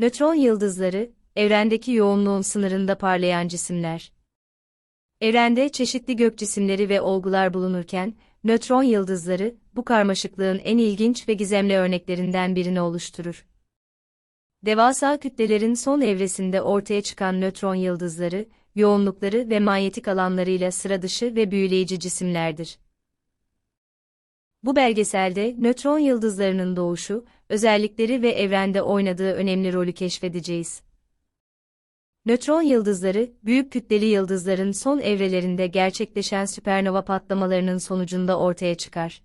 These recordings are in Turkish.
Nötron yıldızları, evrendeki yoğunluğun sınırında parlayan cisimler. Evrende çeşitli gök cisimleri ve olgular bulunurken, nötron yıldızları, bu karmaşıklığın en ilginç ve gizemli örneklerinden birini oluşturur. Devasa kütlelerin son evresinde ortaya çıkan nötron yıldızları, yoğunlukları ve manyetik alanlarıyla sıra dışı ve büyüleyici cisimlerdir. Bu belgeselde nötron yıldızlarının doğuşu, özellikleri ve evrende oynadığı önemli rolü keşfedeceğiz. Nötron yıldızları, büyük kütleli yıldızların son evrelerinde gerçekleşen süpernova patlamalarının sonucunda ortaya çıkar.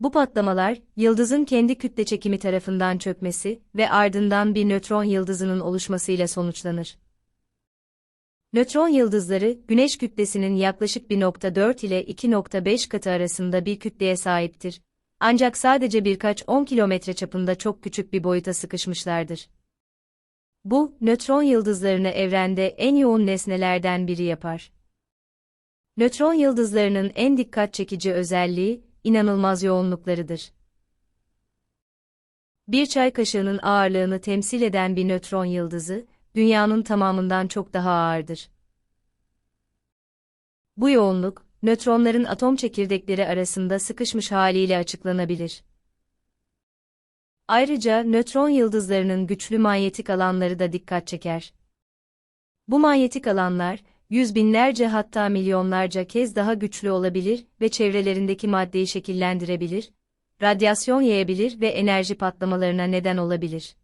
Bu patlamalar, yıldızın kendi kütle çekimi tarafından çökmesi ve ardından bir nötron yıldızının oluşmasıyla sonuçlanır. Nötron yıldızları, Güneş kütlesinin yaklaşık 1.4 ile 2.5 katı arasında bir kütleye sahiptir. Ancak sadece birkaç 10 kilometre çapında çok küçük bir boyuta sıkışmışlardır. Bu, nötron yıldızlarını evrende en yoğun nesnelerden biri yapar. Nötron yıldızlarının en dikkat çekici özelliği, inanılmaz yoğunluklarıdır. Bir çay kaşığının ağırlığını temsil eden bir nötron yıldızı, dünyanın tamamından çok daha ağırdır. Bu yoğunluk, nötronların atom çekirdekleri arasında sıkışmış haliyle açıklanabilir. Ayrıca nötron yıldızlarının güçlü manyetik alanları da dikkat çeker. Bu manyetik alanlar, yüz binlerce hatta milyonlarca kez daha güçlü olabilir ve çevrelerindeki maddeyi şekillendirebilir, radyasyon yayabilir ve enerji patlamalarına neden olabilir.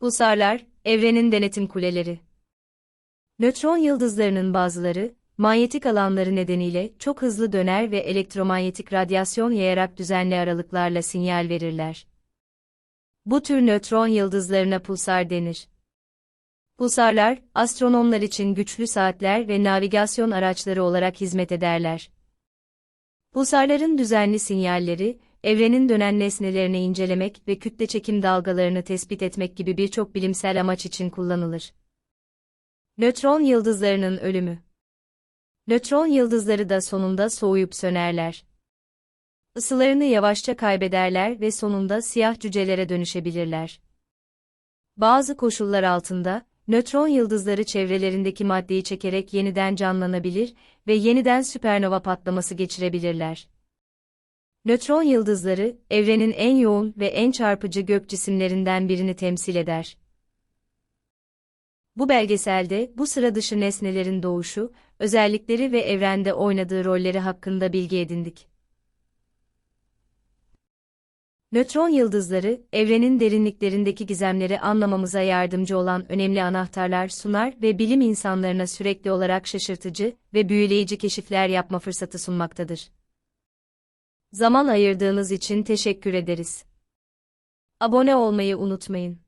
Pulsarlar, evrenin denetim kuleleri. Nötron yıldızlarının bazıları, manyetik alanları nedeniyle çok hızlı döner ve elektromanyetik radyasyon yayarak düzenli aralıklarla sinyal verirler. Bu tür nötron yıldızlarına pulsar denir. Pulsarlar, astronomlar için güçlü saatler ve navigasyon araçları olarak hizmet ederler. Pulsarların düzenli sinyalleri, evrenin dönen nesnelerini incelemek ve kütle çekim dalgalarını tespit etmek gibi birçok bilimsel amaç için kullanılır. Nötron yıldızlarının ölümü Nötron yıldızları da sonunda soğuyup sönerler. Isılarını yavaşça kaybederler ve sonunda siyah cücelere dönüşebilirler. Bazı koşullar altında, nötron yıldızları çevrelerindeki maddeyi çekerek yeniden canlanabilir ve yeniden süpernova patlaması geçirebilirler. Nötron yıldızları, evrenin en yoğun ve en çarpıcı gök cisimlerinden birini temsil eder. Bu belgeselde bu sıra dışı nesnelerin doğuşu, özellikleri ve evrende oynadığı rolleri hakkında bilgi edindik. Nötron yıldızları, evrenin derinliklerindeki gizemleri anlamamıza yardımcı olan önemli anahtarlar sunar ve bilim insanlarına sürekli olarak şaşırtıcı ve büyüleyici keşifler yapma fırsatı sunmaktadır. Zaman ayırdığınız için teşekkür ederiz. Abone olmayı unutmayın.